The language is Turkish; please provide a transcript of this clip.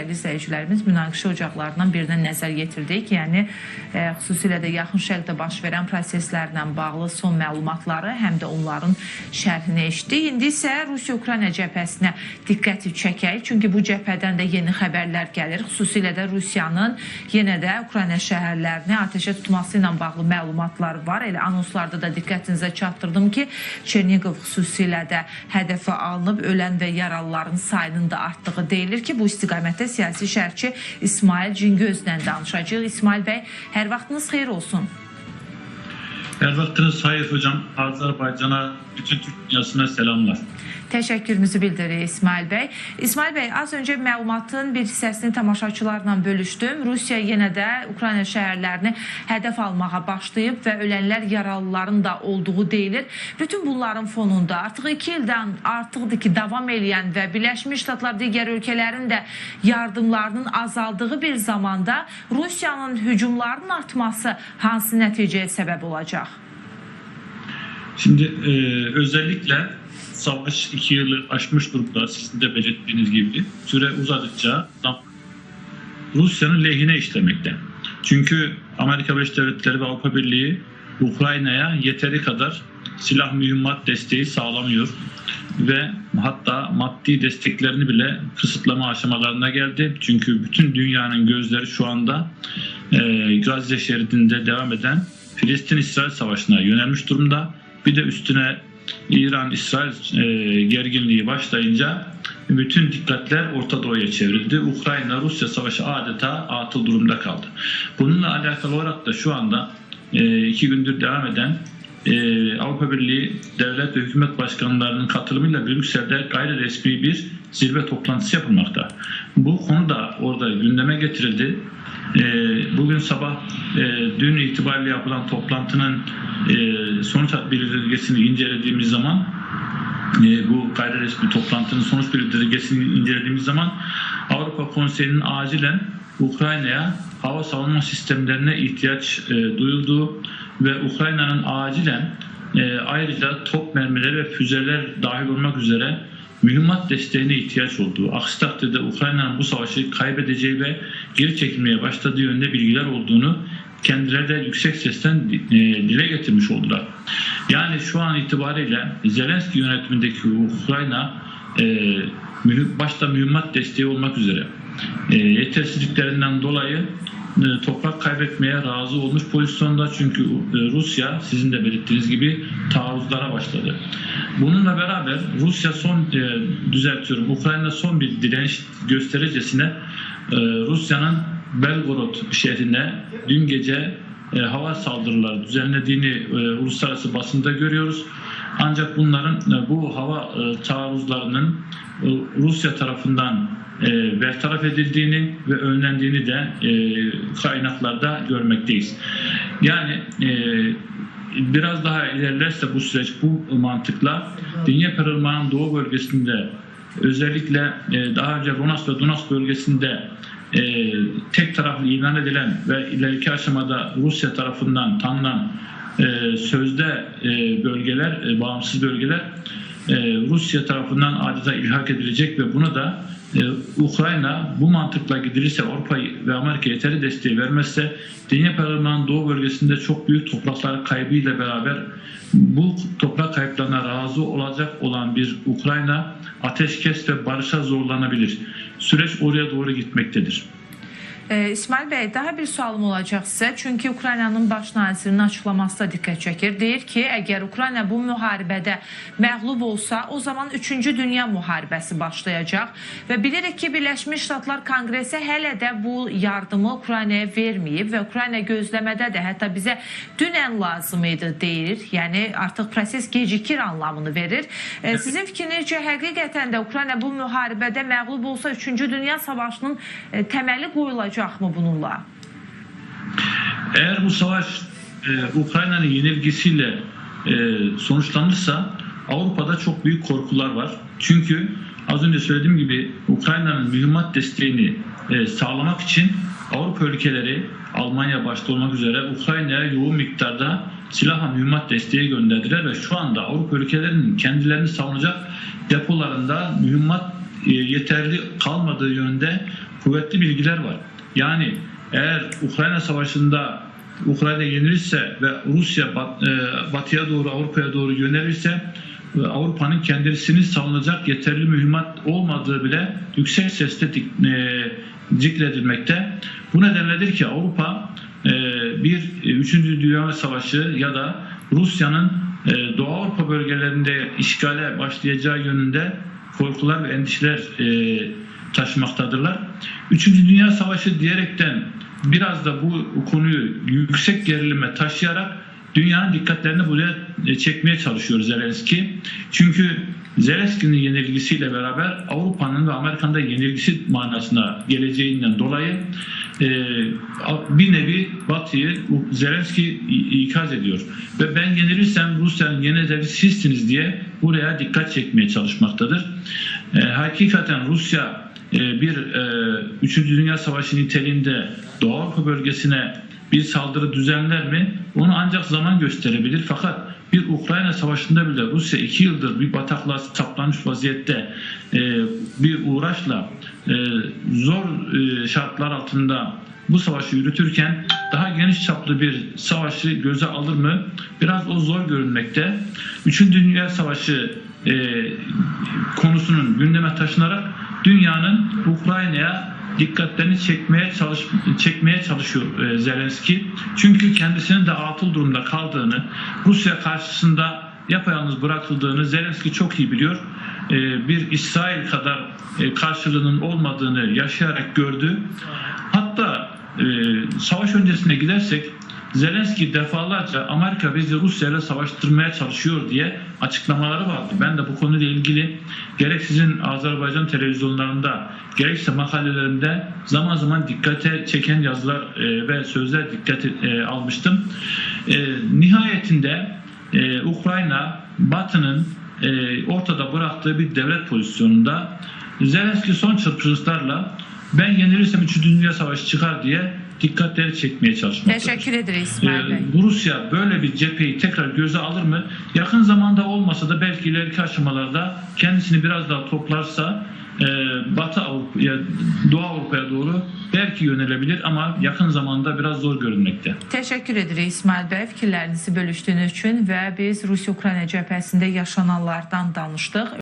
Dəyərli izləyicilərimiz, münaqişə ocaqlarından birinə nəzər yetirdik. Yəni e, xüsusilə də yaxın şərqdə baş verən proseslərlə bağlı son məlumatları, həm də onların şərhini eşitdik. İndi isə Rusiya-Ukrayna cəbhəsinə diqqəti çəkək. Çünki bu cəbhədən də yeni xəbərlər gəlir. Xüsusilə də Rusiyanın yenə də Ukrayna şəhərlərini atəşə tutması ilə bağlı məlumatlar var. Elə anonslarda da diqqətinizə çatdırdım ki, Çerniqov xüsusilə də hədəfə alınıb ölən və yaralıların sayının da artdığı deyilir ki, bu istiqamətdə siyasi şərhçi İsmail Cingözlə danışacağıq. İsmail bəy, hər vaxtınız xeyir olsun. Her vaktiniz hayır hocam. Azerbaycan'a, bütün Türk dünyasına selamlar. Təşəkkürümüzü bildiririk İsmail bəy. İsmail bəy, az öncə məlumatın bir hissəsini tamaşaçılarla bölüşdüm. Rusiya yenə də Ukrayna şəhərlərini hədəf almağa başlayıb və ölənlər, yaralıların da olduğu deyilir. Bütün bunların fonunda artıq 2 ildən artıqdır ki, davam eləyən və Birləşmiş Ştatlar digər ölkələrin də yardımlarının azaldığı bir zamanda Rusiyanın hücumlarının artması hansı nəticəyə səbəb olacaq? Şimdi e, özellikle savaş iki yılı aşmış durumda sizin de belirttiğiniz gibi süre uzadıkça Rusya'nın lehine işlemekte. Çünkü Amerika Birleşik Devletleri ve Avrupa Birliği Ukrayna'ya yeteri kadar silah mühimmat desteği sağlamıyor ve hatta maddi desteklerini bile kısıtlama aşamalarına geldi. Çünkü bütün dünyanın gözleri şu anda e, Gazze şeridinde devam eden Filistin-İsrail savaşına yönelmiş durumda. Bir de üstüne İran-İsrail e, gerginliği başlayınca bütün dikkatler Orta Doğu'ya çevrildi. Ukrayna-Rusya savaşı adeta atıl durumda kaldı. Bununla alakalı olarak da şu anda e, iki gündür devam eden e, Avrupa Birliği devlet ve hükümet başkanlarının katılımıyla Brüksel'de gayri resmi bir zirve toplantısı yapılmakta. Bu konu da orada gündeme getirildi. E, bugün sabah e, dün itibariyle yapılan toplantının e, sonuç bildirgesini incelediğimiz zaman e, bu gayri resmi toplantının sonuç bildirgesini incelediğimiz zaman Avrupa Konseyi'nin acilen Ukrayna'ya hava savunma sistemlerine ihtiyaç duyulduğu ve Ukrayna'nın acilen e, ayrıca top mermileri ve füzeler dahil olmak üzere mühimmat desteğine ihtiyaç olduğu, aksi takdirde Ukrayna'nın bu savaşı kaybedeceği ve geri çekilmeye başladığı yönde bilgiler olduğunu kendileri de yüksek sesten e, dile getirmiş oldular. Yani şu an itibariyle Zelenski yönetimindeki Ukrayna e, başta mühimmat desteği olmak üzere e, yetersizliklerinden dolayı toprak kaybetmeye razı olmuş pozisyonda çünkü e, Rusya sizin de belirttiğiniz gibi taarruzlara başladı. Bununla beraber Rusya son e, düzeltiyorum Ukrayna son bir direnç göstericesine e, Rusya'nın Belgorod şehrine dün gece e, hava saldırıları düzenlediğini e, uluslararası basında görüyoruz. Ancak bunların e, bu hava e, taarruzlarının e, Rusya tarafından e, bertaraf edildiğini ve önlendiğini de e, kaynaklarda görmekteyiz. Yani e, biraz daha ilerlerse bu süreç bu mantıkla Dnipro Irmağı'nın doğu bölgesinde özellikle e, daha önce Ronas ve Donetsk bölgesinde e, tek taraflı ilan edilen ve ileriki aşamada Rusya tarafından tanınan e, sözde e, bölgeler, e, bağımsız bölgeler Rusya tarafından adeta ilhak edilecek ve bunu da e, Ukrayna bu mantıkla gidilirse Avrupa ve Amerika yeteri desteği vermezse Dnipro Irmağı'nın doğu bölgesinde çok büyük topraklar kaybıyla beraber bu toprak kayıplarına razı olacak olan bir Ukrayna ateşkes ve barışa zorlanabilir. Süreç oraya doğru gitmektedir. Ee, İsmail Bey, daha bir sualım olacaq sizə. Çünki Ukraynanın baş nazirinin açıqlaması da diqqət çəkir. Deyir ki, əgər Ukrayna bu müharibədə məğlub olsa, o zaman 3-cü dünya müharibəsi başlayacaq və bilirik ki, Birləşmiş Ştatlar Konqresi hələ də bu yardımı Ukraynaya verməyib və Ukrayna gözləmədədir. Hətta bizə dünən lazım idi deyir. Yəni artıq proses gecikir anlamını verir. Ee, sizin fikrinizcə həqiqətən də Ukrayna bu müharibədə məğlub olsa 3-cü dünya savaşının e, təməli qoyulacaqmı bununla? Eğer bu savaş e, Ukrayna'nın yenilgisiyle e, sonuçlanırsa Avrupa'da çok büyük korkular var. Çünkü az önce söylediğim gibi Ukrayna'nın mühimmat desteğini e, sağlamak için Avrupa ülkeleri Almanya başta olmak üzere Ukrayna'ya yoğun miktarda silah ve mühimmat desteği gönderdiler ve şu anda Avrupa ülkelerinin kendilerini savunacak depolarında mühimmat e, yeterli kalmadığı yönde kuvvetli bilgiler var. Yani eğer Ukrayna Savaşı'nda Ukrayna yenilirse ve Rusya bat- e, batıya doğru Avrupa'ya doğru yönelirse e, Avrupa'nın kendisini savunacak yeterli mühimmat olmadığı bile yüksek sesle e, zikredilmekte. Bu nedenledir ki Avrupa e, bir e, 3. Dünya Savaşı ya da Rusya'nın Doğu Avrupa bölgelerinde işgale başlayacağı yönünde korkular ve endişeler taşımaktadırlar. Üçüncü Dünya Savaşı diyerekten biraz da bu konuyu yüksek gerilime taşıyarak dünyanın dikkatlerini buraya e, çekmeye çalışıyor Zelenski. Çünkü Zelenski'nin yenilgisiyle beraber Avrupa'nın ve Amerika'nın da yenilgisi manasına geleceğinden dolayı e, bir nevi Batı'yı Zelenski ikaz ediyor. Ve ben yenilirsem Rusya'nın yeni hedefi sizsiniz diye buraya dikkat çekmeye çalışmaktadır. E, hakikaten Rusya bir e, 3. Dünya Savaşı niteliğinde Doğu Avrupa bölgesine bir saldırı düzenler mi? Onu ancak zaman gösterebilir. Fakat bir Ukrayna Savaşı'nda bile Rusya iki yıldır bir bataklığa saplanmış vaziyette e, bir uğraşla e, zor e, şartlar altında bu savaşı yürütürken daha geniş çaplı bir savaşı göze alır mı? Biraz o zor görünmekte. Üçüncü Dünya Savaşı e, konusunun gündeme taşınarak dünyanın Ukrayna'ya dikkatlerini çekmeye çalış çekmeye çalışıyor e, Zelenski. Çünkü kendisinin de atıl durumda kaldığını, Rusya karşısında yapayalnız bırakıldığını Zelenski çok iyi biliyor. E, bir İsrail kadar e, karşılığının olmadığını yaşayarak gördü. Hatta e, savaş öncesine gidersek Zelenski defalarca Amerika bizi Rusya ile savaştırmaya çalışıyor diye açıklamaları vardı. Ben de bu konuyla ilgili gerek sizin Azerbaycan televizyonlarında gerekse makalelerimde zaman zaman dikkate çeken yazılar e, ve sözler dikkate e, almıştım. E, nihayetinde Ukrayna Batı'nın ortada bıraktığı bir devlet pozisyonunda Zelenski son çırpınışlarla ben yenilirsem 3. Dünya Savaşı çıkar diye dikkatleri çekmeye çalışmaktadır. Teşekkür ederiz İsmail Bey. Ee, Rusya böyle bir cepheyi tekrar göze alır mı? Yakın zamanda olmasa da belki ileriki aşamalarda kendisini biraz daha toplarsa e, Batı Avrupa'ya, Doğu Avrupa'ya doğru belki yönelebilir ama yakın zamanda biraz zor görünmekte. Təşəkkür edirik İsmail bəy fikirlərinizi bölüşdüyünüz üçün və biz Rusiya-Ukrayna cəbhəsində yaşananlardan danışdıq.